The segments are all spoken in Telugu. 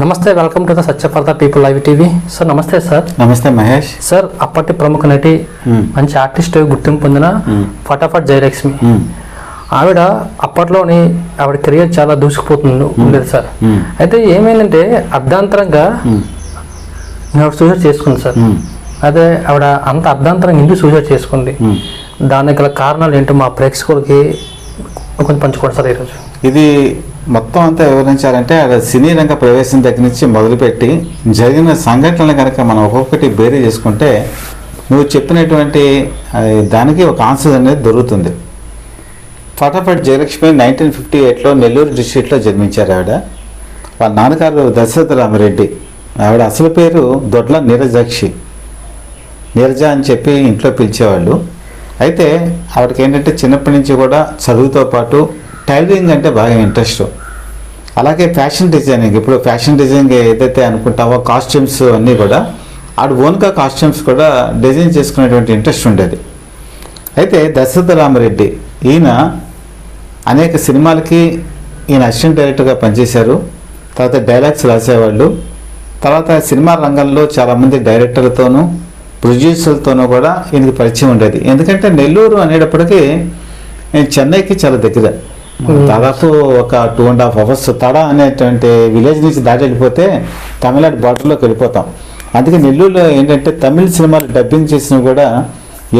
నమస్తే వెల్కమ్ టు ద సత్యపర్ద పీపుల్ లైవ్ టీవీ సార్ నమస్తే సార్ నమస్తే మహేష్ సార్ అప్పటి ప్రముఖ నటి. మంచి ఆర్టిస్ట్ గుర్తింపు పొందిన. ఫటాఫట్ జయలక్ష్మి. ఆవిడ అప్పట్లోని ఆవిడ కెరియర్ చాలా దూసుకుపోతుంది ఉండేది సార్. అయితే ఏమైందంటే అర్ధాంతరంగా. ఆవిడ సూసైడ్ చేసుకుంది సార్. అదే ఆవిడ అంత అర్ధాంతరంగా ఎందుకు సూసైడ్ చేసుకుంది. దానికి గల కారణాలు ఏంటో మా ప్రేక్షకులకి కొంచెం పంచుకోండి సార్ ఈరోజు ఇది మొత్తం అంతా వివరించాలంటే ఆడ సినీ రంగ ప్రవేశం దగ్గర నుంచి మొదలుపెట్టి జరిగిన సంఘటనలు కనుక మనం ఒక్కొక్కటి బేరీ చేసుకుంటే నువ్వు చెప్పినటువంటి దానికి ఒక ఆన్సర్ అనేది దొరుకుతుంది. ఫటాఫట్ జయలక్ష్మి నైన్టీన్ ఫిఫ్టీ ఎయిట్లో నెల్లూరు డిస్ట్రిక్ట్లో జన్మించారు ఆవిడ. వాళ్ళ నాన్నగారు దశరథ రామరెడ్డి ఆవిడ అసలు పేరు దొడ్ల నీరజాక్షి. నీరజ అని చెప్పి ఇంట్లో పిలిచేవాళ్ళు. అయితే ఆవిడకి ఏంటంటే చిన్నప్పటి నుంచి కూడా చదువుతో పాటు టైలరింగ్ అంటే బాగా ఇంట్రెస్ట్. అలాగే ఫ్యాషన్ డిజైనింగ్ ఇప్పుడు ఫ్యాషన్ డిజైనింగ్ ఏదైతే అనుకుంటావో కాస్ట్యూమ్స్ అన్నీ కూడా ఆడు ఓన్గా కాస్ట్యూమ్స్ కూడా డిజైన్ చేసుకునేటువంటి ఇంట్రెస్ట్ ఉండేది. అయితే దశరథ రామరెడ్డి ఈయన అనేక సినిమాలకి ఈయన అసిస్టెంట్ డైరెక్టర్గా పనిచేశారు. తర్వాత డైలాగ్స్ రాసేవాళ్ళు. తర్వాత సినిమా రంగంలో చాలామంది డైరెక్టర్లతోనూ ప్రొడ్యూసర్లతోనూ కూడా ఈయనకి పరిచయం ఉండేది. ఎందుకంటే నెల్లూరు అనేటప్పటికీ నేను చెన్నైకి చాలా దగ్గర. దాదాపు ఒక two and half hours Tada అనేటువంటి విలేజ్ నుంచి దాటి వెళ్ళిపోతే తమిళనాడు బార్డర్లోకి వెళ్ళిపోతాం. అందుకే నెల్లూరులో ఏంటంటే తమిళ సినిమాలు డబ్బింగ్ చేసినవి కూడా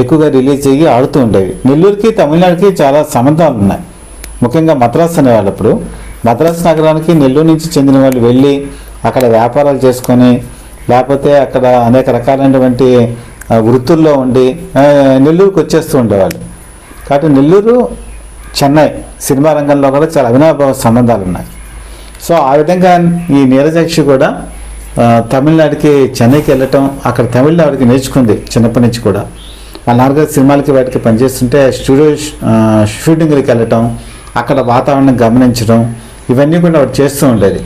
ఎక్కువగా రిలీజ్ అయ్యి ఆడుతూ ఉండేవి. నెల్లూరుకి తమిళనాడుకి చాలా సంబంధాలు ఉన్నాయి. ముఖ్యంగా మద్రాస్ అనేవాళ్ళు అప్పుడు మద్రాస్ నగరానికి నెల్లూరు నుంచి చెందిన వాళ్ళు వెళ్ళి అక్కడ వ్యాపారాలు చేసుకొని లేకపోతే అక్కడ అనేక రకాలైనటువంటి వృత్తుల్లో ఉండి నెల్లూరుకి వచ్చేస్తూ ఉండేవాళ్ళు. కాబట్టి నెల్లూరు చెన్నై సినిమా రంగంలో కూడా చాలా అవినాభావ సంబంధాలు ఉన్నాయి. సో ఆ విధంగా ఈ నీరజాక్షి కూడా తమిళనాడుకి చెన్నైకి వెళ్ళటం అక్కడ తమిళనాడుకి నేర్చుకుంది చిన్నప్పటి నుంచి కూడా. వాళ్ళ నాన్నగారు సినిమాలకి వాటికి పనిచేస్తుంటే స్టూడియో షూటింగ్లకి వెళ్ళటం అక్కడ వాతావరణం గమనించడం ఇవన్నీ కూడా ఆవిడ చేస్తూ ఉండేది.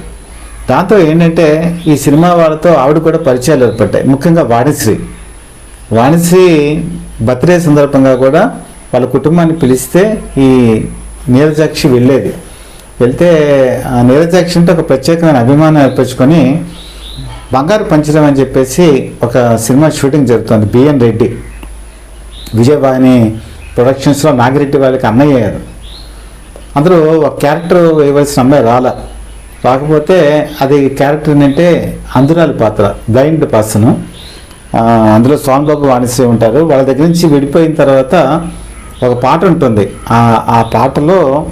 దాంతో ఏంటంటే ఈ సినిమా వాళ్ళతో ఆవిడ కూడా పరిచయాలు ఏర్పడ్డాయి. ముఖ్యంగా వాణిశ్రీ. వాణిశ్రీ బర్త్డే సందర్భంగా కూడా వాళ్ళ కుటుంబాన్ని పిలిస్తే ఈ నీరజాక్షి వెళ్ళేది. వెళ్తే ఆ నీరజాక్షి అంటే ఒక ప్రత్యేకమైన అభిమానం ఏర్పరచుకొని బంగారు పంచడం అని చెప్పేసి ఒక సినిమా షూటింగ్ జరుగుతుంది బిఎన్ రెడ్డి. విజయవాణి ప్రొడక్షన్స్లో నాగిరెడ్డి వాళ్ళకి అన్నయ్య అయ్యారు. అందరూ ఒక క్యారెక్టర్ వేయవలసిన అమ్మాయి రాలా. రాకపోతే అది క్యారెక్టర్ ఏంటంటే అందురాలి పాత్ర బ్లైండ్ పర్సన్. అందులో స్వామిబాబు బాబు వాణిశ్రీ ఉంటారు. వాళ్ళ దగ్గర నుంచి విడిపోయిన తర్వాత ఒక పాట ఉంటుంది. ఆ పాటలో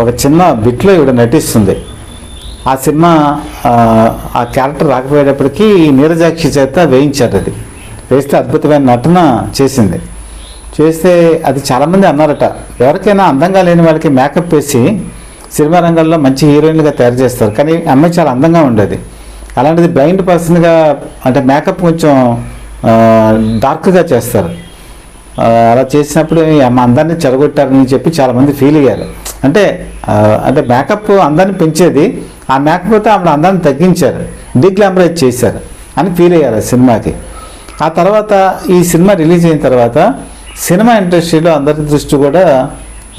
ఒక చిన్న బిట్లో ఇవిడ నటిస్తుంది. ఆ సినిమా ఆ, క్యారెక్టర్ రాకపోయేటప్పటికీ నీరజాక్షి చేత వేయించారు అది. వేస్తే అద్భుతమైన నటన చేసింది. చేస్తే అది చాలామంది అన్నారట ఎవరికైనా అందంగా లేని వాళ్ళకి మేకప్ వేసి సినిమా రంగంలో మంచి హీరోయిన్గా తయారు చేస్తారు. కానీ అమ్మాయి చాలా అందంగా ఉండేది. అలాంటిది బ్లైండ్ పర్సన్గా అంటే మేకప్ కొంచెం డార్క్గా చేస్తారు. అలా చేసినప్పుడు ఈ అమ్మ అందాన్ని చెడగొట్టారని చెప్పి చాలామంది ఫీల్ అయ్యారు. అంటే అంటే మేకప్ అందాన్ని పెంచేది ఆ మేకపోతే ఆవిడ అందాన్ని తగ్గించారు డిగ్లామరైజ్ చేశారు అని ఫీల్ అయ్యారు ఆ సినిమాకి. ఆ తర్వాత ఈ సినిమా రిలీజ్ అయిన తర్వాత సినిమా ఇండస్ట్రీలో అందరి దృష్టి కూడా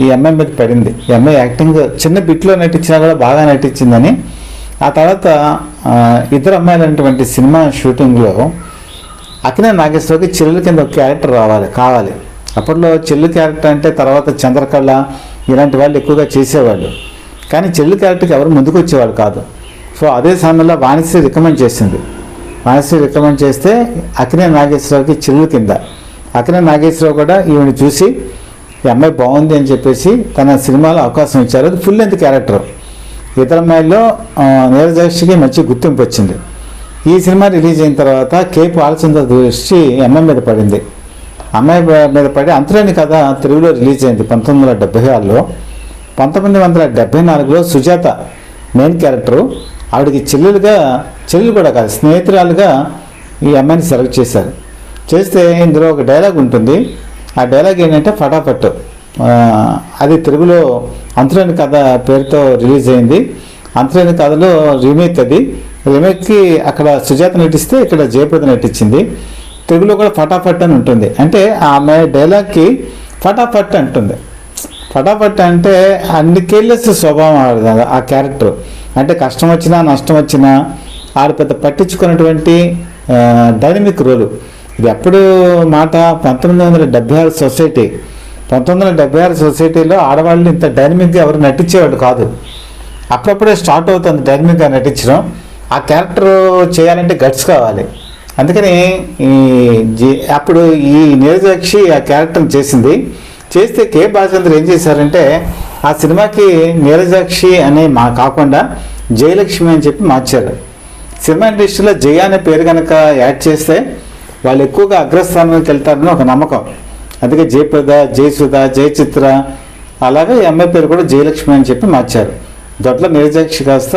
ఈ అమ్మాయి మీద పడింది. ఈ అమ్మాయి యాక్టింగ్ చిన్న బిట్లో నటించినా కూడా బాగా నటించిందని. ఆ తర్వాత ఇద్దరు ఇద్దరు అమ్మాయిలైనటువంటి సినిమా షూటింగ్లో అక్కినే నాగేశ్వరకి చెల్లెల కింద ఒక క్యారెక్టర్ రావాలి కావాలి. అప్పట్లో చెల్లి క్యారెక్టర్ అంటే తర్వాత చంద్రకళ ఇలాంటి వాళ్ళు ఎక్కువగా చేసేవాళ్ళు. కానీ చెల్లు క్యారెక్టర్కి ఎవరు ముందుకు వచ్చేవాళ్ళు కాదు. సో అదే సమయంలో వాణిశ్రీ రికమెండ్ చేసింది. వాణిశ్రీ రికమెండ్ చేస్తే అక్కినే నాగేశ్వరరావుకి చెల్లు కింద. అక్కినే నాగేశ్వరరావు కూడా ఈవిని చూసి ఈ అమ్మాయి బాగుంది అని చెప్పేసి తన సినిమాలో అవకాశం ఇచ్చారు. అది ఫుల్ లెంత్ క్యారెక్టర్ ఇతర అమ్మాయిల్లో నీరజాక్షికి మంచి గుర్తింపు వచ్చింది. ఈ సినిమా రిలీజ్ అయిన తర్వాత కే ఆలోచన దృష్టి అమ్మాయి మీద పడింది. అమ్మాయి మీద పడి అంతులేని కథ తెలుగులో రిలీజ్ అయింది పంతొమ్మిది వందల డెబ్బై ఆరులో. పంతొమ్మిది వందల డెబ్బై నాలుగులో సుజాత మెయిన్ క్యారెక్టరు ఆవిడకి చెల్లెలుగా చెల్లెలు కూడా కాదు స్నేహితురాలుగా ఈ అమ్మాయిని సెలెక్ట్ చేశారు. చేస్తే ఇందులో ఒక డైలాగ్ ఉంటుంది. ఆ డైలాగ్ ఏంటంటే ఫటాఫట్. అది తెలుగులో అంతులేని కథ పేరుతో రిలీజ్ అయింది. అంతులేని కథలో రీమేక్ అది. రీమేక్కి అక్కడ సుజాత నటిస్తే ఇక్కడ జయప్రద నటించింది. తెలుగులో కూడా ఫటాఫట్ అని ఉంటుంది. అంటే ఆమె డైలాగ్కి ఫటాఫట్ అంటుంది. ఫటాఫట్ అంటే అన్ని కేర్లెస్ స్వభావం ఆడదు ఆ క్యారెక్టర్. అంటే కష్టం వచ్చినా నష్టం వచ్చినా ఆడ పెద్ద పట్టించుకున్నటువంటి డైనమిక్ రోలు. ఇది ఎప్పుడు మాట పంతొమ్మిది వందల డెబ్బై ఆరు సొసైటీ. పంతొమ్మిది వందల డెబ్బై ఆరు సొసైటీలో ఆడవాళ్ళు ఇంత డైనమిక్గా ఎవరు నటించేవాడు కాదు. అప్పుడప్పుడే స్టార్ట్ అవుతుంది డైనమిక్గా నటించడం. ఆ క్యారెక్టర్ చేయాలంటే గట్స్ కావాలి. అందుకని ఈ అప్పుడు ఈ నీరజాక్షి ఆ క్యారెక్టర్ చేసింది. చేస్తే కే బాలచంద్ర ఏం చేశారంటే ఆ సినిమాకి నీరజాక్షి అనే మా కాకుండా జయలక్ష్మి అని చెప్పి మార్చారు. సినిమా ఇండస్ట్రీలో జయ అనే పేరు కనుక యాడ్ చేస్తే వాళ్ళు ఎక్కువగా అగ్రస్థానానికి వెళ్తారని ఒక నమ్మకం. అందుకే జయప్రద జయసుధ జయచిత్ర అలాగే ఈ అమ్మాయి పేరు కూడా జయలక్ష్మి అని చెప్పి మార్చారు. దొడ్ల నీరజాక్షి కాస్త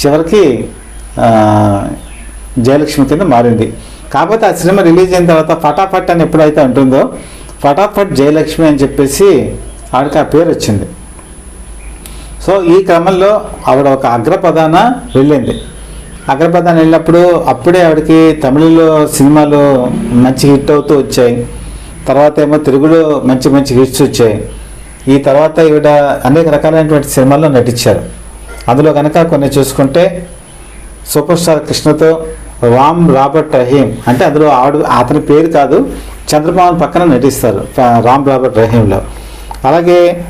చివరికి జయలక్ష్మి కింద మారింది. కాకపోతే ఆ సినిమా రిలీజ్ అయిన తర్వాత ఫటాఫట్ అని ఎప్పుడైతే అంటుందో ఫటాఫట్ జయలక్ష్మి అని చెప్పేసి ఆవిడకి ఆ పేరు వచ్చింది. సో ఈ క్రమంలో ఆవిడ ఒక అగ్రపదాన వెళ్ళింది. అగ్రపదాన వెళ్ళినప్పుడు అప్పుడే ఆవిడకి తమిళలో సినిమాలు మంచి హిట్ అవుతూ వచ్చాయి. తర్వాత ఏమో తెలుగులో మంచి మంచి హిట్స్ వచ్చాయి. ఈ తర్వాత ఈవిడ అనేక రకాలైనటువంటి సినిమాల్లో నటించారు. అందులో కనుక కొన్ని చూసుకుంటే సూపర్ స్టార్ కృష్ణతో రామ్ రాబర్ట్ రహీం. అంటే అందులో ఆవిడ అతని పేరు కాదు చంద్రబాబు పక్కన నటిస్తారు రామ్ రాబర్ట్ రహీంలో. అలాగే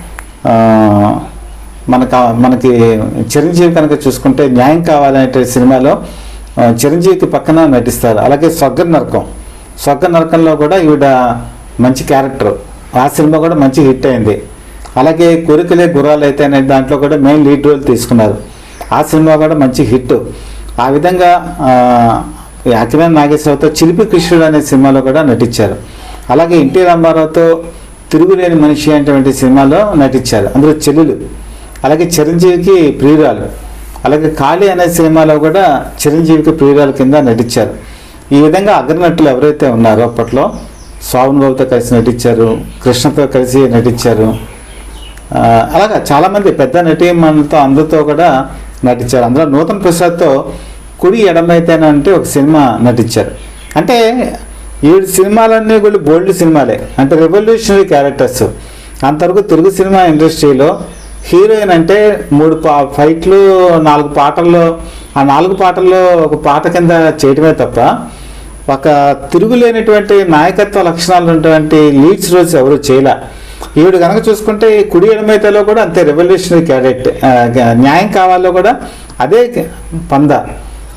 మనకు మనకి చిరంజీవి కనుక చూసుకుంటే న్యాయం కావాలనే సినిమాలో చిరంజీవికి పక్కన నటిస్తారు. అలాగే స్వర్గ నరకం. స్వర్గ నరకంలో కూడా ఈవిడ మంచి క్యారెక్టర్. ఆ సినిమా కూడా మంచి హిట్ అయింది. అలాగే కోరికలే గుర్రాలు అయితే అనే దాంట్లో కూడా మెయిన్ లీడ్ రోల్ తీసుకున్నారు. ఆ సినిమా కూడా మంచి హిట్. ఆ విధంగా ఈ అఖిలేని నాగేశ్వరరావుతో చిలిపి కృష్ణుడు అనే సినిమాలో కూడా నటించారు. అలాగే ఎన్టీ రామారావుతో తిరుగులేని మనిషి అనేటువంటి సినిమాలో నటించారు. అందులో చెల్లెలు అలాగే చిరంజీవికి ప్రియురాలు అలాగే కాళీ అనే సినిమాలో కూడా చిరంజీవికి ప్రియురాలు కింద నటించారు. ఈ విధంగా అగ్రనటులు ఎవరైతే ఉన్నారో అప్పట్లో స్వామి బాబుతో కలిసి నటించారు కృష్ణతో కలిసి నటించారు. అలాగా చాలామంది పెద్ద నటీమణులతో అందరితో కూడా నటించారు అందులో నూతన్ ప్రసాద్తో కుడి ఎడమైతేనే అంటే ఒక సినిమా నటించారు. అంటే ఏడు సినిమాలన్నీ కూడా బోల్డ్ సినిమాలే. అంటే రెవల్యూషనరీ క్యారెక్టర్స్ అంతవరకు తెలుగు సినిమా ఇండస్ట్రీలో హీరోయిన్ అంటే మూడు పా ఫైట్లు నాలుగు పాటల్లో ఆ నాలుగు పాటల్లో ఒక పాట కింద చేయటమే తప్ప ఒక తిరుగులేనటువంటి నాయకత్వ లక్షణాలు ఉన్నటువంటి లీడ్స్ రోజు ఎవరు చేయలే. ఈవిడ కనుక చూసుకుంటే ఈ కుడి ఎడమైతేలో కూడా అంతే రెవల్యూషనరీ క్యారెక్ట్ న్యాయం కావాలో కూడా అదే పంద.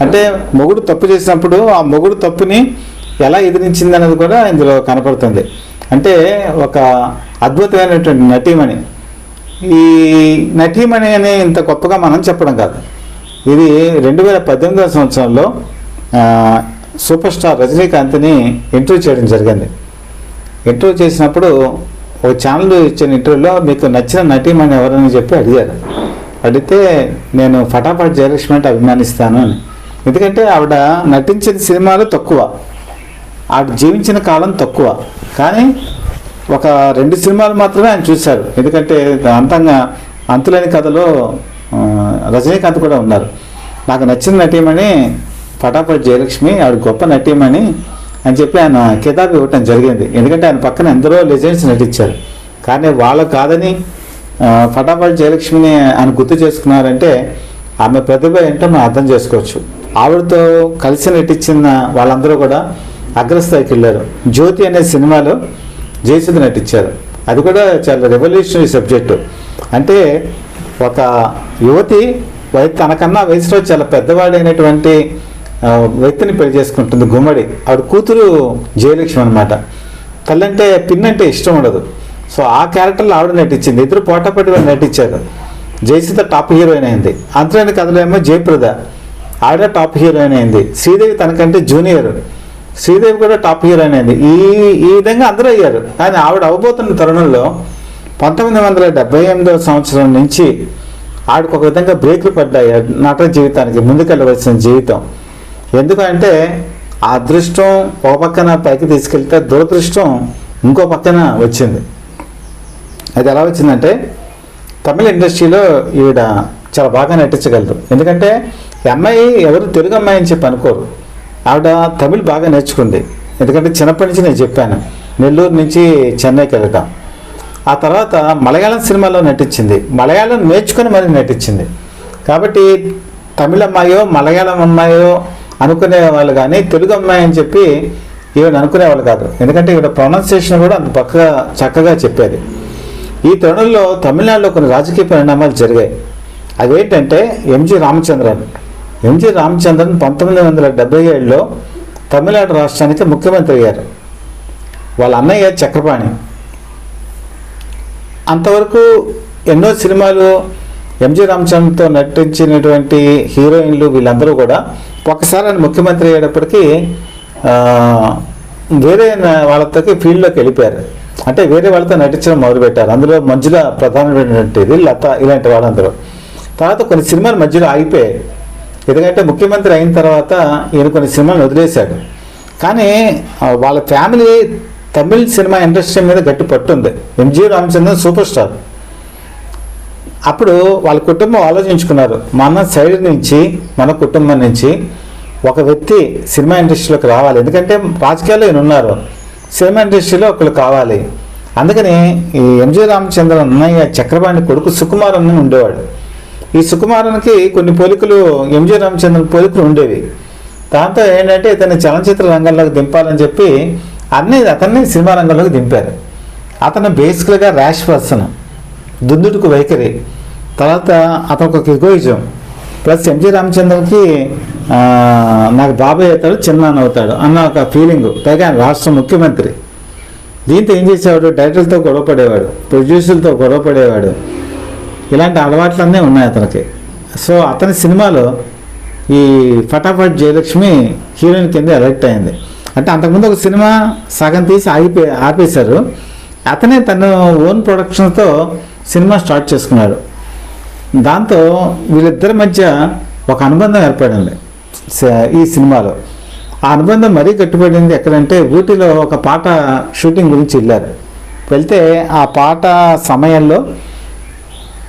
అంటే మొగుడు తప్పు చేసినప్పుడు ఆ మొగుడు తప్పుని ఎలా ఎదిరించింది అనేది కూడా ఇందులో కనపడుతుంది. అంటే ఒక అద్భుతమైనటువంటి నటీమణి. ఈ నటీమణి అనే ఇంత గొప్పగా మనం చెప్పడం కాదు. ఇది రెండు వేల పద్దెనిమిదవ సంవత్సరంలో సూపర్ స్టార్ రజనీకాంత్ని ఇంటర్వ్యూ చేయడం జరిగింది. ఇంటర్వ్యూ చేసినప్పుడు ఒక ఛానల్ ఇచ్చిన ఇంటర్వ్యూలో మీకు నచ్చిన నటీమణి ఎవరని చెప్పి అడిగారు. అడిగితే నేను ఫటాఫట్ జయలక్ష్మి అంటే అభిమానిస్తాను అని. ఎందుకంటే ఆవిడ నటించిన సినిమాలు తక్కువ. ఆవిడ జీవించిన కాలం తక్కువ. కానీ ఒక రెండు సినిమాలు మాత్రమే ఆయన చూశారు. ఎందుకంటే అంతంగా అంతులేని కథలో రజనీకాంత్ కూడా ఉన్నారు. నాకు నచ్చిన నటీమణి ఫటాఫట్ జయలక్ష్మి ఆవిడ గొప్ప నటీమణి. అని చెప్పి ఆయన కితాబ్ ఇవ్వటం జరిగింది. ఎందుకంటే ఆయన పక్కన ఎందరో లెజెండ్స్ నటించారు. కానీ వాళ్ళు కాదని ఫటాఫట్ జయలక్ష్మిని ఆయన గుర్తు చేసుకున్నారంటే ఆమె ప్రతిభ ఏంటో మనం అర్థం చేసుకోవచ్చు. ఆవిడతో కలిసి నటించిన వాళ్ళందరూ కూడా అగ్రస్థాయికి వెళ్ళారు. జ్యోతి అనే సినిమాలో జయసుధ నటించారు. అది కూడా చాలా రెవల్యూషనరీ సబ్జెక్టు అంటే ఒక యువతి వయ తనకన్నా వయసులో చాలా పెద్దవాడైనటువంటి వ్యక్తిని పెళ్ళి చేసుకుంటుంది గుమ్మడి. ఆవిడ కూతురు జయలక్ష్మి అనమాట తల్లంటే పిన్ అంటే ఇష్టం ఉండదు. సో ఆ క్యారెక్టర్లో ఆవిడ నటించింది. ఇద్దరు పోటాపట్టి వాళ్ళు నటించారు. జయసీత టాప్ హీరోయిన్ అయింది. అంతలోని కథలో ఏమో జయప్రద. ఆవిడ టాప్ హీరోయిన్ అయింది. శ్రీదేవి తనకంటే జూనియర్. శ్రీదేవి కూడా టాప్ హీరోయిన్ అయింది. ఈ ఈ విధంగా అందరూ అయ్యారు. కానీ ఆవిడ అవబోతున్న తరుణంలో పంతొమ్మిది వందల డెబ్బై ఎనిమిదవ సంవత్సరం నుంచి ఆవిడకు ఒక విధంగా బ్రేక్లు పడ్డాయి. నట జీవితానికి ముందుకెళ్ళవలసిన జీవితం. ఎందుకంటే ఆ అదృష్టం ఒక పక్కన పైకి తీసుకెళ్తే దురదృష్టం ఇంకో పక్కన వచ్చింది. అది ఎలా వచ్చిందంటే తమిళ ఇండస్ట్రీలో ఈవిడ చాలా బాగా నటించగలరు ఎందుకంటే అమ్మాయి ఎవరు తెలుగు అమ్మాయి అని చెప్పి అనుకోరు. ఆవిడ తమిళ్ బాగా నేర్చుకుంది. ఎందుకంటే చిన్నప్పటి నుంచి నేను చెప్పాను నెల్లూరు నుంచి చెన్నైకి వెళ్ళటం. ఆ తర్వాత మలయాళం సినిమాలో నటించింది. మలయాళం నేర్చుకుని మరి నటించింది. కాబట్టి తమిళ అమ్మాయో మలయాళం అమ్మాయో అనుకునే వాళ్ళు కానీ తెలుగు అమ్మాయి అని చెప్పి ఈవిడ అనుకునేవాళ్ళు కాదు. ఎందుకంటే ఈవిడ ప్రొనౌన్సియేషన్ కూడా అంత పక్కగా చక్కగా చెప్పేది. ఈ తరుణంలో తమిళనాడులో కొన్ని రాజకీయ పరిణామాలు జరిగాయి. అవేంటంటే ఎంజి రామచంద్రన్. ఎంజి రామచంద్రన్ పంతొమ్మిది వందల డెబ్బై ఏడులో తమిళనాడు రాష్ట్రానికి ముఖ్యమంత్రి అయ్యారు. వాళ్ళ అన్నయ్య చక్రపాణి. అంతవరకు ఎన్నో సినిమాలు ఎంజి రామచంద్రతో నటించినటువంటి హీరోయిన్లు వీళ్ళందరూ కూడా ఒకసారి ఆయన ముఖ్యమంత్రి అయ్యేటప్పటికీ వేరే న- వాళ్ళతోకి ఫీల్డ్లోకి వెళ్ళిపోయారు. అంటే వేరే వాళ్ళతో నటించడం మొదలుపెట్టారు. అందులో మధ్యలో ప్రధానమైనటువంటిది లత ఇలాంటి వాళ్ళందరూ. తర్వాత కొన్ని సినిమాలు మధ్యలో ఆగిపోయాయి. ఎందుకంటే ముఖ్యమంత్రి అయిన తర్వాత ఈయన కొన్ని సినిమాలు వదిలేశాడు. కానీ వాళ్ళ ఫ్యామిలీ తమిళ్ సినిమా ఇండస్ట్రీ మీద గట్టి పట్టుంది ఎంజి రామచంద్రన్ సూపర్ స్టార్. అప్పుడు వాళ్ళ కుటుంబం ఆలోచించుకున్నారు. మన సైడ్ నుంచి మన కుటుంబం నుంచి ఒక వ్యక్తి సినిమా ఇండస్ట్రీలోకి రావాలి. ఎందుకంటే రాజకీయాల్లో ఈయన ఉన్నారు. సినిమా ఇండస్ట్రీలో ఒకళ్ళు కావాలి. అందుకని ఈ ఎంజి రామచంద్రన్ అన్నయ్య చక్రపాణి కొడుకు సుకుమార్ ఉండేవాడు. ఈ సుకుమారన్కి కొన్ని పోలికలు ఎంజి రామచంద్రన్ పోలికలు ఉండేవి. దాంతో ఏంటంటే ఇతన్ని చలనచిత్ర రంగంలోకి దింపాలని చెప్పి అన్ని అతన్ని సినిమా రంగంలోకి దింపారు. అతను బేసికల్గా ర్యాష్ పర్సన్ దుందుడుకు వైఖరి. తర్వాత అతను ఒక ఎగోయిజం ప్లస్ ఎంజి రామచంద్రన్కి నాకు బాబాయ్ అవుతాడు చిన్నాన్న అవుతాడు అన్న ఒక ఫీలింగ్. పైగా ఆయన రాష్ట్ర ముఖ్యమంత్రి. దీంతో ఏం చేసేవాడు? డైరెక్టర్లతో గొడవ పడేవాడు ప్రొడ్యూసర్లతో గొడవ పడేవాడు. ఇలాంటి అలవాట్లన్నీ ఉన్నాయి అతనికి. సో అతని సినిమాలో ఈ ఫటాఫట్ జయలక్ష్మి హీరోయిన్ కింద ఎలక్ట్ అయింది. అంటే అంతకుముందు ఒక సినిమా సగం తీసి ఆగిపో ఆపేశారు. అతనే తను ఓన్ ప్రొడక్షన్తో సినిమా స్టార్ట్ చేసుకున్నాడు దాంతో వీళ్ళిద్దరి మధ్య ఒక అనుబంధం ఏర్పడింది. ఈ సినిమాలో. ఆ అనుబంధం మరీ కట్టుబడింది ఎక్కడంటే ఊటీలో ఒక పాట షూటింగ్ గురించి వెళ్ళారు. వెళ్తే ఆ పాట సమయంలో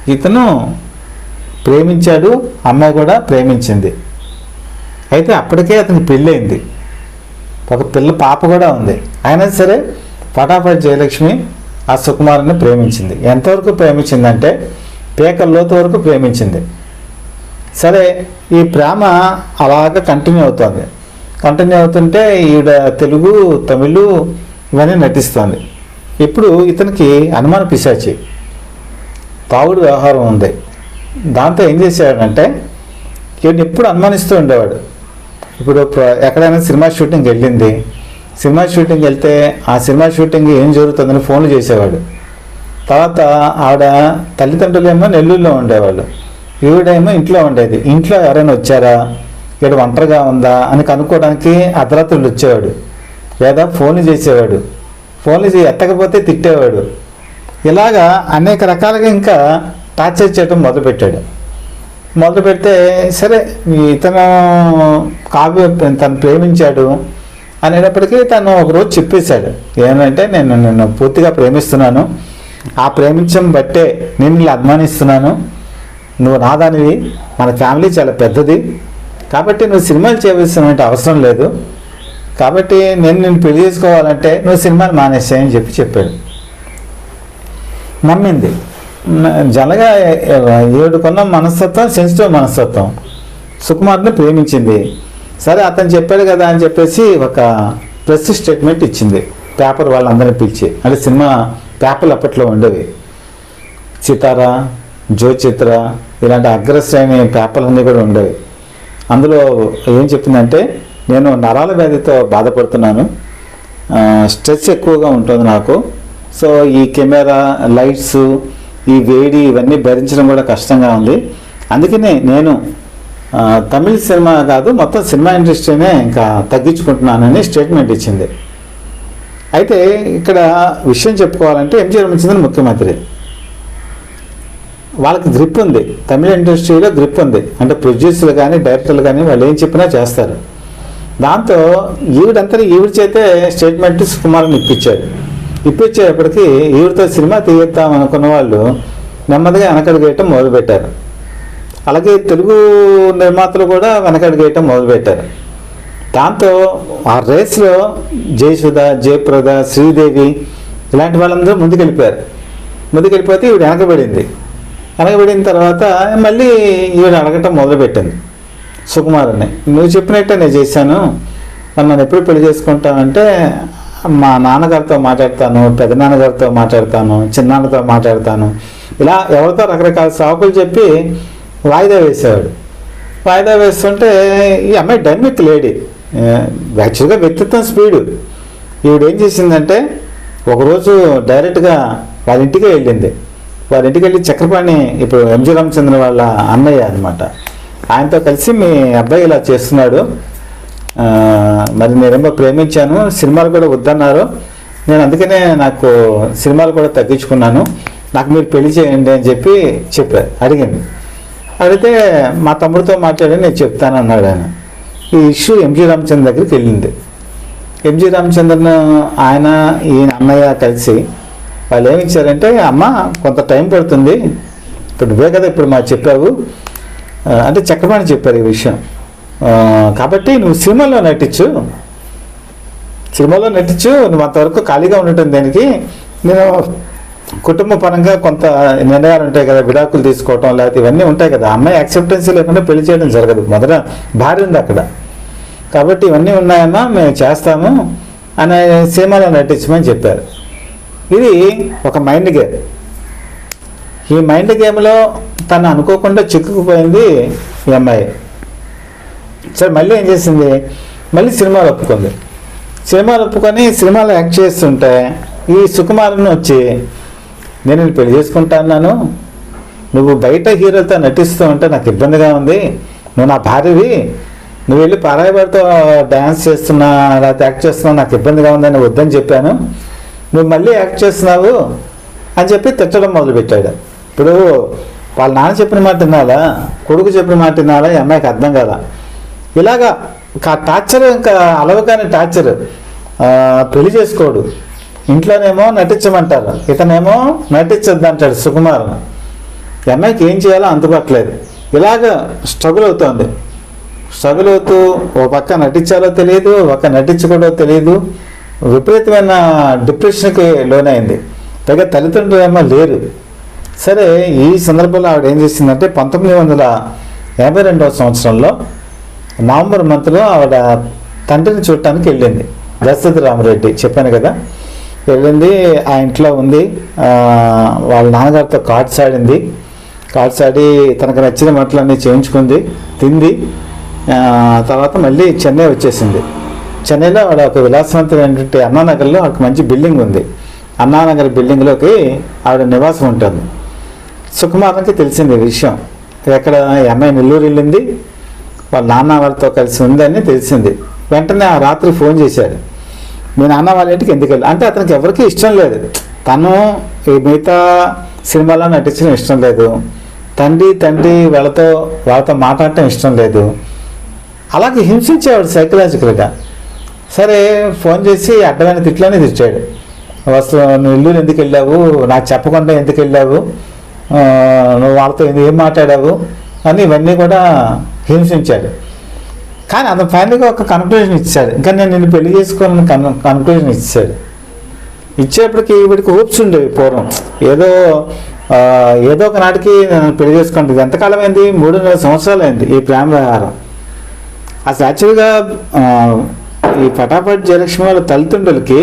ఇతను ప్రేమించాడు అమ్మాయి కూడా ప్రేమించింది. అయితే అప్పటికే అతనికి పెళ్ళయింది. ఒక పిల్ల పాప కూడా ఉంది. అయినా సరే ఫటాఫట్ జయలక్ష్మి ఆ సుకుమారుని ప్రేమించింది. ఎంతవరకు ప్రేమించిందంటే పేకల లోతు వరకు ప్రేమించింది. సరే ఈ ప్రేమ అలాగ కంటిన్యూ అవుతుంది. కంటిన్యూ అవుతుంటే ఈవిడ తెలుగు తమిళు ఇవన్నీ నటిస్తుంది. ఇప్పుడు ఇతనికి అనుమాన పిశాచి. తాగుడు వ్యవహారం ఉంది. దాంతో ఏం చేశాడంటే ఈయన ఎప్పుడు అనుమానిస్తూ ఉండేవాడు. ఇప్పుడు ఎక్కడైనా సినిమా షూటింగ్ వెళ్ళింది. సినిమా షూటింగ్ వెళ్తే ఆ సినిమా షూటింగ్ ఏం జరుగుతుందని ఫోన్లు చేసేవాడు. తర్వాత ఆవిడ తల్లిదండ్రులేమో నెల్లూరులో ఉండేవాళ్ళు. ఈవిడేమో ఇంట్లో ఉండేది. ఇంట్లో ఎవరైనా వచ్చారా? ఇక్కడ ఒంటరిగా ఉందా? అని కనుక్కోవడానికి అర్ధరాత్రులు వచ్చేవాడు. లేదా ఫోన్లు చేసేవాడు. ఫోన్లు చేసి ఎత్తకపోతే తిట్టేవాడు. ఇలాగా అనేక రకాలుగా ఇంకా టార్చర్ చేయడం మొదలుపెట్టాడు. మొదలు పెడితే సరే ఇతను కావ్య తను ప్రేమించాడు. అనేటప్పటికీ తను ఒకరోజు చెప్పేశాడు ఏమంటే నేను నిన్ను పూర్తిగా ప్రేమిస్తున్నాను. ఆ ప్రేమించడం బట్టే నేను అభిమానిస్తున్నాను. నువ్వు నాదానివి మన ఫ్యామిలీ చాలా పెద్దది. కాబట్టి నువ్వు సినిమాలు చేయవలసిన అవసరం లేదు. కాబట్టి నేను నేను పెళ్ళి చేసుకోవాలంటే నువ్వు సినిమాలు మానేసాయని చెప్పి చెప్పాడు. నమ్మింది. జనగా ఏడు ఏడుకున్న మనస్తత్వం సెన్సిటివ్ మనస్తత్వం. సుకుమార్ని ప్రేమించింది. సరే అతను చెప్పాడు కదా అని చెప్పేసి ఒక ప్రెస్ స్టేట్మెంట్ ఇచ్చింది. పేపర్ వాళ్ళందరినీ పిలిచి. అంటే సినిమా పేపర్లు అప్పట్లో ఉండేవి. సితారా జ్యోచిత్ర ఇలాంటి అగ్రశ్రేణి పేపర్లన్నీ కూడా ఉండేవి. అందులో ఏం చెప్పిందంటే నేను నరాల వ్యాధితో బాధపడుతున్నాను. స్ట్రెస్ ఎక్కువగా ఉంటుంది నాకు. సో ఈ కెమెరా లైట్స్ ఈ వేడి ఇవన్నీ భరించడం కూడా కష్టంగా ఉంది. అందుకనే నేను తమిళ సినిమా కాదు మొత్తం సినిమా ఇండస్ట్రీనే ఇంకా తగ్గించుకుంటున్నానని స్టేట్మెంట్ ఇచ్చింది. అయితే ఇక్కడ విషయం చెప్పుకోవాలంటే ఎంజీ రామచంద్రన్ ముఖ్యమంత్రి. వాళ్ళకి గ్రిప్ ఉంది. తమిళ ఇండస్ట్రీలో గ్రిప్ ఉంది. అంటే ప్రొడ్యూసర్లు కానీ డైరెక్టర్లు కానీ వాళ్ళు ఏం చెప్పినా చేస్తారు. దాంతో ఈవిడంతా ఈవిడ చేతే స్టేట్మెంట్ సుకుమార్ని ఇప్పించాడు. ఇప్పించేటప్పటికి ఈవిడతో సినిమా తీయిద్దాం అనుకున్న వాళ్ళు నెమ్మదిగా వెనకడుగేయటం మొదలుపెట్టారు. అలాగే తెలుగు నిర్మాతలు కూడా వెనకడుగేయటం మొదలుపెట్టారు. దాంతో ఆ రేస్లో జయసుధ జయప్రద శ్రీదేవి ఇలాంటి వాళ్ళందరూ ముందుకెళ్ళిపోయారు. ముందుకెళ్ళిపోతే ఈవిడ వెనకబడింది. వెనకబడిన తర్వాత మళ్ళీ ఈవిడ అడగటం మొదలుపెట్టింది. సుకుమారుని నువ్వు చెప్పినట్టే నేను చేశాను. మరి నన్ను ఎప్పుడు పెళ్ళి చేసుకుంటానంటే మా నాన్నగారితో మాట్లాడతాను పెదనాన్నగారితో మాట్లాడతాను చిన్నాన్నతో మాట్లాడతాను. ఇలా ఎవరితో రకరకాల సాకులు చెప్పి వాయిదా వేసేవాడు. వాయిదా వేస్తుంటే ఈ అమ్మాయి డైనమిక్ లేడీ యాక్చువల్గా వ్యక్తిత్వం స్పీడు ఈవిడ ఏం చేసిందంటే ఒకరోజు డైరెక్ట్గా వాళ్ళ ఇంటికే వెళ్ళింది. వాళ్ళ ఇంటికి వెళ్ళి చక్రపాణి ఇప్పుడు ఎంజి రామచంద్ర వాళ్ళ అన్నయ్య అనమాట ఆయనతో కలిసి మీ అబ్బాయి ఇలా చేస్తున్నాడు. మరి నేనేమో ప్రేమించాను సినిమాలు కూడా వద్దన్నారు. నేను అందుకనే నాకు సినిమాలు కూడా తగ్గించుకున్నాను. నాకు మీరు పెళ్ళి చేయండి అని చెప్పి చెప్పారు అడిగింది. అడిగితే మా తమ్ముడితో మాట్లాడి నేను చెప్తాను అన్నాడు ఆయన. ఈ ఇష్యూ ఎంజి రామచంద్ర దగ్గరికి వెళ్ళింది. ఎంజి రామచంద్రన్ ఆయన ఈయన అన్నయ్య కలిసి వాళ్ళు ఏమి ఇచ్చారంటే అమ్మ కొంత టైం పడుతుంది. ఇప్పుడు నువ్వే కదా ఇప్పుడు మాకు చెప్పావు. అంటే చక్రపాణి చెప్పారు ఈ విషయం. కాబట్టి నువ్వు సినిమాలో నటించు. సినిమాలో నటించు. నువ్వు అంతవరకు ఖాళీగా ఉండటం దానికి? నేను కుటుంబ పరంగా కొంత నిర్ణయాలు ఉంటాయి కదా విడాకులు తీసుకోవటం లేకపోతే ఇవన్నీ ఉంటాయి కదా. అమ్మాయి యాక్సెప్టెన్సీ లేకుండా పెళ్ళి చేయడం జరగదు. మొదట భార్య ఉంది అక్కడ. కాబట్టి ఇవన్నీ ఉన్నాయన్నా మేము చేస్తాము అనే సినిమాలో నటించమని చెప్పారు. ఇది ఒక మైండ్ గేమ్ ఈ మైండ్ గేమ్లో తను అనుకోకుండా చిక్కుకుపోయింది ఈ అమ్మాయి. సరే మళ్ళీ ఏం చేసింది? మళ్ళీ సినిమాలు ఒప్పుకుంది. సినిమాలు ఒప్పుకొని సినిమాలు యాక్ట్ చేస్తుంటే ఈ సుకుమారుని వచ్చి నేను పెళ్ళి పెళ్ళి చేసుకుంటాను నువ్వు బయట హీరోలతో నటిస్తూ ఉంటే నాకు ఇబ్బందిగా ఉంది. నువ్వు నా భార్యవి. నువ్వు వెళ్ళి పరాయబడితో డ్యాన్స్ చేస్తున్నా లేకపోతే యాక్ట్ చేస్తున్నావు నాకు ఇబ్బందిగా ఉందని వద్దని చెప్పాను. నువ్వు మళ్ళీ యాక్ట్ చేస్తున్నావు అని చెప్పి తిట్టడం మొదలుపెట్టాడు. ఇప్పుడు వాళ్ళ నాన్న చెప్పిన మాట వినాలా? కొడుకు చెప్పిన మాట వినాలా? ఈ అమ్మాయికి అర్థం కదా? ఇలాగా టార్చర్ ఇంకా అలవగానే టార్చర్ పెళ్ళి చేసుకోడు. ఇంట్లోనేమో నటించమంటారు. ఇతనేమో నటించద్దు అంటాడు సుకుమార్. ఈ అమ్మాయికి ఏం చేయాలో అందుబాట్లేదు ఇలాగ స్ట్రగుల్ అవుతోంది. స్ట్రగుల్ అవుతూ ఓ పక్క నటించాలో తెలియదు ఒక పక్క నటించకూడదో తెలియదు విపరీతమైన డిప్రెషన్కి లోనైంది. పైగా తల్లిదండ్రులు ఏమో లేరు. సరే ఈ సందర్భంలో ఆవిడ ఏం చేసిందంటే పంతొమ్మిది వందల యాభై రెండవ సంవత్సరంలో నవంబర్ మంత్లో ఆవిడ తండ్రిని చూడటానికి వెళ్ళింది. దశరథ రామరెడ్డి చెప్పాను కదా. వెళ్ళింది ఆ ఇంట్లో ఉంది. వాళ్ళ నాన్నగారితో కార్డ్స్ ఆడింది కార్డ్స్ ఆడి తనకు నచ్చిన వంటలన్నీ చేయించుకుంది తింది. తర్వాత మళ్ళీ చెన్నై వచ్చేసింది. చెన్నైలో ఆవిడ ఒక విలాసవంతమైనటువంటి అన్నానగర్లో ఒక మంచి బిల్డింగ్ ఉంది. అన్నానగర్ బిల్డింగ్లోకి ఆవిడ నివాసం ఉంటుంది. సుకుమార్కి తెలిసింది విషయం. ఎక్కడ అమ్మాయి నెల్లూరు వెళ్ళింది? వాళ్ళ నాన్న వాళ్ళతో కలిసి ఉందని తెలిసింది. వెంటనే ఆ రాత్రి ఫోన్ చేశాడు. మీ నాన్న వాళ్ళ ఇంటికి ఎందుకు వెళ్ళి అంటే అతనికి ఎవరికి ఇష్టం లేదు. తను ఈ మిగతా సినిమాలో నటించడం ఇష్టం లేదు. తండ్రి తండ్రి వాళ్ళతో వాళ్ళతో మాట్లాడటం ఇష్టం లేదు. అలాగే హింసించేవాడు సైకలాజికల్గా. సరే ఫోన్ చేసి అడ్డమైన తిట్లనే తెచ్చాడు అసలు నువ్వు ఇల్లు ఎందుకు వెళ్ళావు? నాకు చెప్పకుండా ఎందుకు వెళ్ళావు? నువ్వు వాళ్ళతో ఏం మాట్లాడావు? అని ఇవన్నీ కూడా హింసించాడు. కానీ అతను ఫైనల్గా ఒక కన్క్లూజన్ ఇచ్చాడు. ఇంకా నేను నిన్ను పెళ్ళి చేసుకోవాలని కన్ కన్క్లూజన్ ఇచ్చాడు. ఇచ్చేప్పటికి వీడికి హోప్స్ ఉండేవి పూర్వం. ఏదో ఏదో ఒక నాటికి నేను పెళ్ళి చేసుకుంటుంది ఎంతకాలం అయింది? మూడున్నర సంవత్సరాలు అయింది ఈ ప్రేమ వ్యవహారం. అసలు యాక్చువల్గా ఈ పటాపట్ జయలక్ష్మి వాళ్ళ తల్లిదండ్రులకి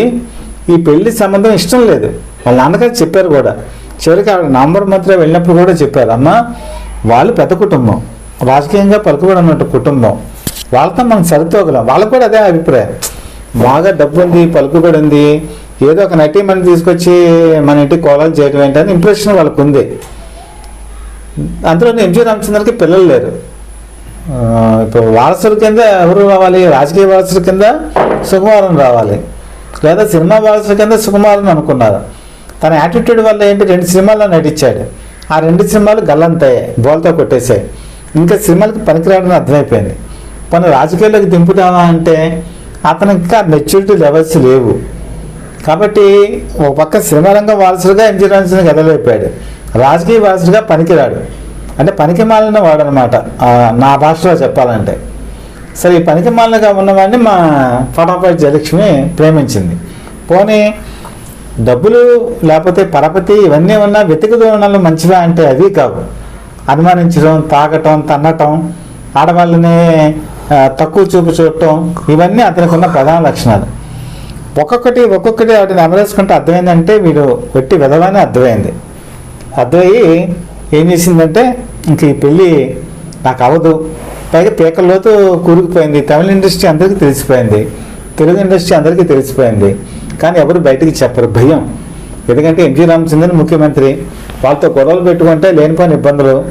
ఈ పెళ్ళి సంబంధం ఇష్టం లేదు. వాళ్ళ నాన్నగారు చెప్పారు కూడా. చివరికి ఆవిడ నవంబర్ మంత్రి వెళ్ళినప్పుడు కూడా చెప్పారు. అమ్మ వాళ్ళు పెద్ద కుటుంబం. రాజకీయంగా పలుకుబడి ఉన్నట్టు కుటుంబం. వాళ్ళతో మనం సరితూగలం. వాళ్ళకు కూడా అదే అభిప్రాయం. బాగా డబ్బు ఉంది పలుకుబడి ఉంది ఏదో ఒక నటి మనం తీసుకొచ్చి మన ఇంటికి కోలాలు చేయడం ఏంటని ఇంప్రెషన్ వాళ్ళకు ఉంది అందులో ఎంజీ రామచంద్రకి పిల్లలు లేరు. ఇప్పుడు వారసుల కింద ఎవరు రావాలి? రాజకీయ వారసుల కింద సుకుమారం రావాలి. లేదా సినిమా వారసుల కింద సుకుమారం అనుకున్నారు. తన యాటిట్యూడ్ వల్ల ఏంటి? రెండు సినిమాల్లో నటించాడు. ఆ రెండు సినిమాలు గల్లంతయ్యాయి బోల్తో కొట్టేశాయి. ఇంకా సినిమాలకు పనికిరాడని అర్థమైపోయింది. పని రాజకీయాల్లోకి దింపుతామా అంటే అతనికి ఇంకా మెచ్యూరిటీ లెవెల్స్ లేవు. కాబట్టి ఒక పక్క సినిమా రంగం వారసుడుగా ఎంజీ రామచంద్ర ఎదలేపాడు. రాజకీయ వారసుడుగా పనికిరాడు. అంటే పనికి మాలిన వాడనమాట. నా భాషలో చెప్పాలంటే. సరే ఈ పనికి మాలినగా ఉన్నవాడిని మా ఫటాఫట్ జయలక్ష్మి ప్రేమించింది. పోనీ డబ్బులు లేకపోతే పరపతి ఇవన్నీ ఉన్నా వెతికి దూరణలు మంచివా అంటే అవి కావు. అనుమానించడం తాగటం తన్నటం ఆడవాళ్ళని తక్కువ చూపు చూడటం ఇవన్నీ అతనికి ఉన్న ప్రధాన లక్షణాలు. ఒక్కొక్కటి ఒక్కొక్కటి వాటిని అమరేసుకుంటే అర్థమైందంటే వీడు పెట్టి విధవని అర్థమైంది. అర్థమయ్యి ఏం చేసిందంటే ఇంక ఈ పెళ్ళి నాకు అవ్వదు. పైగా పీకల్లోతో కూరుకుపోయింది. తమిళ ఇండస్ట్రీ అందరికీ తెలిసిపోయింది. తెలుగు ఇండస్ట్రీ అందరికీ తెలిసిపోయింది. కానీ ఎవరు బయటికి చెప్పరు. భయం. ఎందుకంటే ఎన్జీ రామచంద్రన్ ముఖ్యమంత్రి. వాళ్ళతో గొడవలు పెట్టుకుంటే లేనిపోయిన ఇబ్బందులు.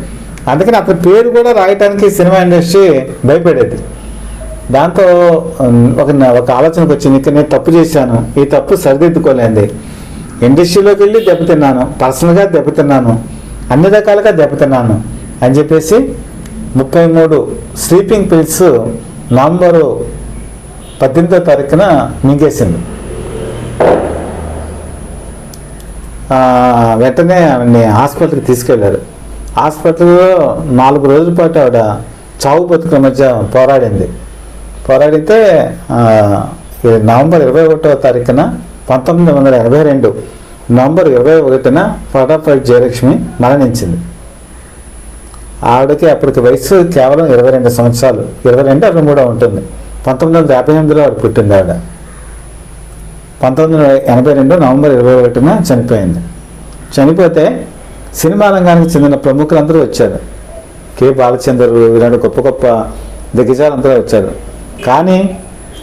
అందుకని అతని పేరు కూడా రాయటానికి సినిమా ఇండస్ట్రీ భయపడేది. దాంతో ఒక ఒక ఆలోచనకు వచ్చింది ఇక్కడ నేను తప్పు చేశాను ఈ తప్పు సరిదిద్దుకోలేంది. ఇండస్ట్రీలోకి వెళ్ళి దెబ్బతిన్నాను పర్సనల్గా దెబ్బతిన్నాను అన్ని రకాలుగా దెబ్బతిన్నాను అని చెప్పేసి ముప్పై మూడు స్లీపింగ్ పిల్స్ నవంబరు పద్దెనిమిదో తారీఖున మింగేసింది. వెంటనే ఆవిడని హాస్పిటల్కి తీసుకెళ్ళారు. హాస్పిటల్లో నాలుగు రోజుల పాటు ఆవిడ చావు బతుకుల మధ్య పోరాడింది. పోరాడితే నవంబర్ ఇరవై ఒకటో తారీఖున పంతొమ్మిది వందల ఎనభై రెండు నవంబర్ ఇరవై ఒకటిన ఫటాఫట్ జయలక్ష్మి మరణించింది. ఆవిడకి అప్పటికి వయసు కేవలం ఇరవై రెండు సంవత్సరాలు ఇరవై రెండు అరవై మూడో ఉంటుంది. పంతొమ్మిది వందల యాభై ఎనిమిదిలో ఆవిడ పుట్టింది ఆవిడ. పంతొమ్మిది వందల ఎనభై రెండు నవంబర్ ఇరవై ఒకటిన చనిపోయింది. చనిపోతే సినిమా రంగానికి చెందిన ప్రముఖులందరూ వచ్చారు. కె. బాలచంద్రుడు ఇలాంటి గొప్ప గొప్ప దిగ్గజాలందరూ వచ్చారు. కానీ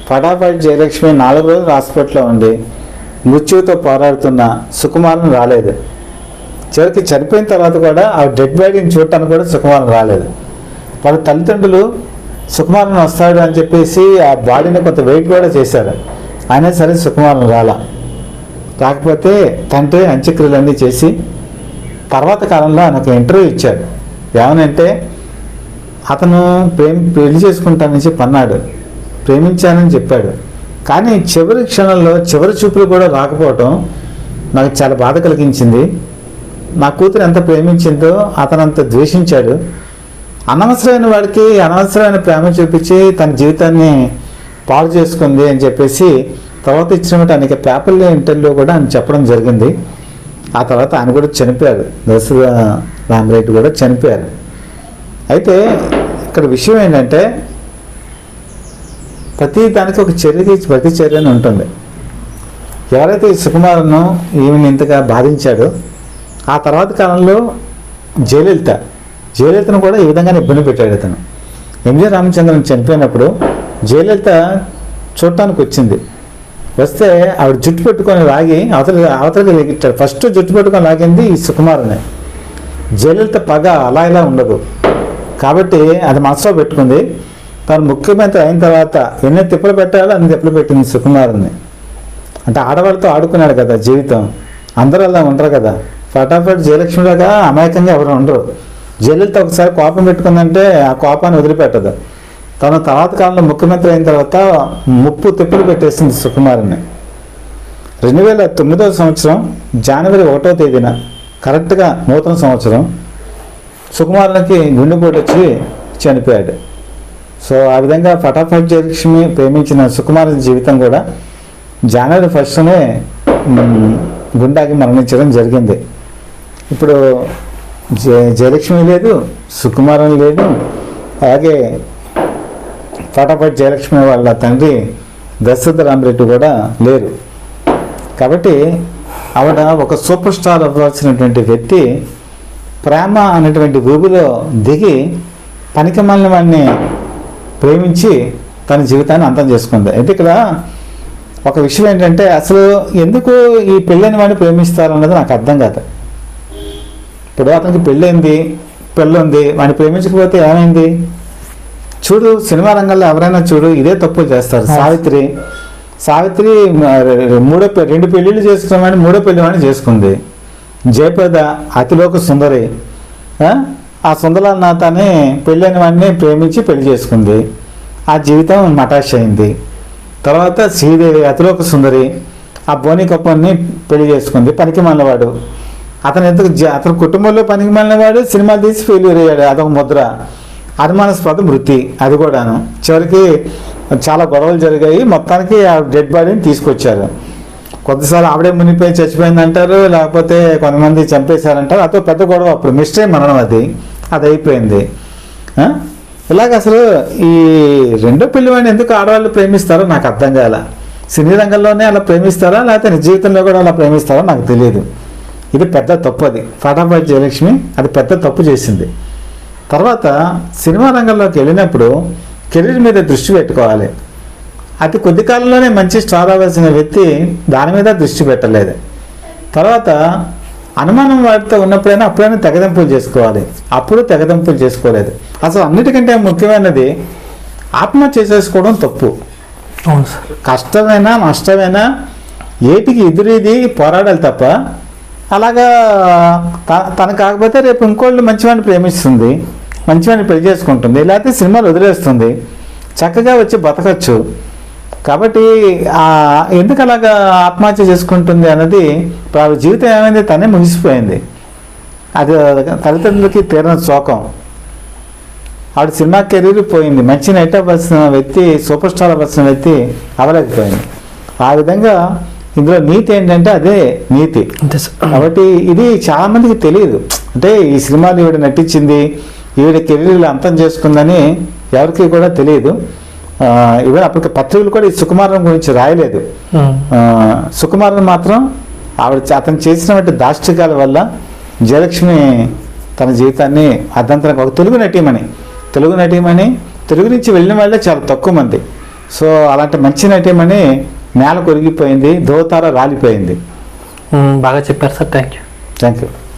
ఫటాఫట్ జయలక్ష్మి నాలుగు రోజులు హాస్పిటల్లో ఉండి మృత్యువుతో పోరాడుతున్న సుకుమారన్ రాలేదు. చివరికి చనిపోయిన తర్వాత కూడా ఆ డెడ్ బాడీని చూడటానికి కూడా సుకుమారన్ రాలేదు. వాళ్ళ తల్లిదండ్రులు సుకుమారన్ వస్తాడు అని చెప్పేసి ఆ బాడీని కొంత వెయిట్ కూడా చేశారు. అయినా సరే సుకుమారన్ రాలా. రాకపోతే తండ్రి అంత్యక్రియలన్నీ చేసి తర్వాత కాలంలో ఆయన ఒక ఇంటర్వ్యూ ఇచ్చాడు. ఏమనంటే అతను ప్రేమ పెళ్ళి చేసుకుంటానని చెప్పి అన్నాడు ప్రేమించానని చెప్పాడు. కానీ చివరి క్షణంలో చివరి చూపులు కూడా రాకపోవటం నాకు చాలా బాధ కలిగించింది. నా కూతురు ఎంత ప్రేమించిందో అతను అంత ద్వేషించాడు. అనవసరమైన వాడికి అనవసరమైన ప్రేమ చూపించి తన జీవితాన్ని పాడు చేసుకుంది అని చెప్పేసి తర్వాత ఇచ్చినట్టు అనేక పేపర్లో ఇంటర్వ్యూలో కూడా ఆయన చెప్పడం జరిగింది. ఆ తర్వాత ఆయన కూడా చనిపోయారు దశ రామరెడ్డి కూడా చనిపోయారు. అయితే ఇక్కడ విషయం ఏంటంటే ప్రతి దానికి ఒక చర్యకి ప్రతి చర్య అని ఉంటుంది. ఎవరైతే ఈ సుకుమారను ఈమెను ఇంతగా బాధించాడో ఆ తర్వాత కాలంలో జయలలిత జయలలితను కూడా ఈ విధంగానే ఇబ్బంది పెట్టాడు అతను. ఎంజే రామచంద్రన్ చనిపోయినప్పుడు జయలలిత చూడటానికి వచ్చింది. వస్తే ఆవిడ జుట్టు పెట్టుకొని లాగి అవతల అవతలకి లెగిట్టాడు ఫస్ట్ జుట్టు పెట్టుకొని లాగింది ఈ సుకుమారుని. జయలలిత పగ అలా ఇలా ఉండదు. కాబట్టి అది మనసులో పెట్టుకుంది. తను ముఖ్యమంత్రి అయిన తర్వాత ఎన్ని తిప్పలు పెట్టాలో అన్ని తిప్పలు పెట్టింది సుకుమారుని. అంటే ఆడవాళ్ళతో ఆడుకున్నాడు కదా జీవితం. అందరూ అలా ఉండరు కదా. ఫటాఫట్ జయలక్ష్మిలాగా అమాయకంగా ఎవరు ఉండరు. జయలలిత ఒకసారి కోపం పెట్టుకుందంటే ఆ కోపాన్ని వదిలిపెట్టదు. తన తర్వాత కాలంలో ముఖ్యమంత్రి అయిన తర్వాత ముప్పు తిప్పులు పెట్టేసింది సుకుమారుని. రెండు వేల తొమ్మిదవ సంవత్సరం జనవరి ఒకటో తేదీన కరెక్ట్గా నూతన సంవత్సరం సుకుమారునికి గుండెపోటు వచ్చి చనిపోయాడు. సో ఆ విధంగా ఫటాఫట్ జయలక్ష్మి ప్రేమించిన సుకుమారుని జీవితం కూడా జనవరి ఫస్ట్నే గుండాకి మరణించడం జరిగింది. ఇప్పుడు జయలక్ష్మి లేదు సుకుమారుని లేదు అలాగే ఫటాఫట్ జయలక్ష్మి వాళ్ళ తండ్రి దశరథ రామరెడ్డి కూడా లేరు. కాబట్టి ఆవిడ ఒక సూపర్ స్టార్ అవ్వాల్సినటువంటి వ్యక్తి ప్రేమ అనేటువంటి ఊబిలో దిగి పనికిమాలిన వాడిని ప్రేమించి తన జీవితాన్ని అంతం చేసుకుంది. అయితే ఇక్కడ ఒక విషయం ఏంటంటే అసలు ఎందుకు ఈ పెళ్ళైన వాడిని ప్రేమిస్తారు అన్నది నాకు అర్థం కాదు. ఇప్పుడు అతనికి పెళ్ళైంది పెళ్ళుంది వాడిని ప్రేమించకపోతే ఏమైంది? చూడు సినిమా రంగంలో ఎవరైనా చూడు ఇదే తప్పులు చేస్తారు. సావిత్రి సావిత్రి మూడో రెండు పెళ్ళిళ్ళు చేసుకున్నామని మూడో పెళ్ళి వాడిని చేసుకుంది. జయప్రద అతిలోక సుందరి ఆ? సుందరనాథాన్ని పెళ్ళైన వాడిని ప్రేమించి పెళ్ళి చేసుకుంది. ఆ జీవితం మటాష్ అయింది. తర్వాత శ్రీదేవి అతిలోక సుందరి ఆ బోని కప్పన్ని పెళ్ళి చేసుకుంది. పనికి వాడు అతను ఎందుకు అతని కుటుంబంలో పనికి వాడు సినిమాలు తీసి ఫెయిల్యూర్ అయ్యాడు. అదొక ముద్ర. అనుమానాస్పద మృతి అది కూడాను. చివరికి చాలా గొడవలు జరిగాయి. మొత్తానికి ఆ డెడ్ బాడీని తీసుకొచ్చారు. కొద్దిసార్లు ఆవిడే మునిపోయి చచ్చిపోయింది అంటారు లేకపోతే కొంతమంది చంపేశారంటారు. అదో పెద్ద గొడవ అప్పుడు. మిస్టరీ మరణం అది. అది అయిపోయింది. ఇలాగ అసలు ఈ రెండో పెళ్ళివాడిని ఎందుకు ఆడవాళ్ళు ప్రేమిస్తారో నాకు అర్థం కాల. సినీ రంగంలోనే అలా ప్రేమిస్తారా లేకపోతే నిజ జీవితంలో కూడా అలా ప్రేమిస్తారో నాకు తెలియదు. ఇది పెద్ద తప్పు అది. ఫటాఫట్ జయలక్ష్మి అది పెద్ద తప్పు చేసింది. తర్వాత సినిమా రంగంలోకి వెళ్ళినప్పుడు కెరీర్ మీద దృష్టి పెట్టుకోవాలి. అతి కొద్ది కాలంలోనే మంచి స్టార్ అవ్వాల్సిన వ్యక్తి దాని మీద దృష్టి పెట్టలేదు. తర్వాత అనుమానం వాటితో ఉన్నప్పుడైనా అప్పుడైనా తెగదెంపులు చేసుకోవాలి. అప్పుడు తెగదెంపులు చేసుకోలేదు. అసలు అన్నిటికంటే ముఖ్యమైనది ఆత్మహత్య చేసుకోవడం తప్పు. కష్టమైనా నష్టమైనా ఏటికి ఎదురీది పోరాడాలి తప్ప అలాగా తను కాకపోతే రేపు ఇంకోళ్ళు మంచివాడిని ప్రేమిస్తుంది. మంచివాడిని పెళ్ళి చేసుకుంటుంది లేకపోతే సినిమాలు వదిలేస్తుంది. చక్కగా వచ్చి బతకచ్చు. కాబట్టి ఎందుకు అలాగా ఆత్మహత్య చేసుకుంటుంది అన్నది ఆవిడ జీవితం ఏమైంది? తనే ముగిసిపోయింది. అది తల్లిదండ్రులకి తీరని శోకం. ఆవిడ సినిమా కెరీర్ పోయింది. మంచి నైట్ అవ్వాల్సిన వ్యక్తి సూపర్ స్టార్ అవ్వాల్సిన వ్యక్తి అవ్వలేకపోయింది. ఆ విధంగా ఇందులో నీతి ఏంటంటే అదే నీతి. కాబట్టి ఇది చాలా మందికి తెలియదు. అంటే ఈ సినిమాలు ఈవిడ నటించింది ఈవిడ కెరీర్ అంతం చేసుకుందని ఎవరికి కూడా తెలియదు. ఈవెన్ అప్పటికి పత్రికలు కూడా ఈ సుకుమారం గురించి రాయలేదు. సుకుమారన్ మాత్రం ఆవిడ అతను చేసినటువంటి దాష్టికాల వల్ల జయలక్ష్మి తన జీవితాన్ని అర్ధంతరంగా ఒక తెలుగు నటీమణి. తెలుగు నటీమణి తెలుగు నుంచి వెళ్ళిన వాళ్ళే చాలా తక్కువ మంది. సో అలాంటి మంచి నటీమణి నేల కొరిగిపోయింది దోతార రాలిపోయింది. బాగా చెప్పారు sir. Thank you thank you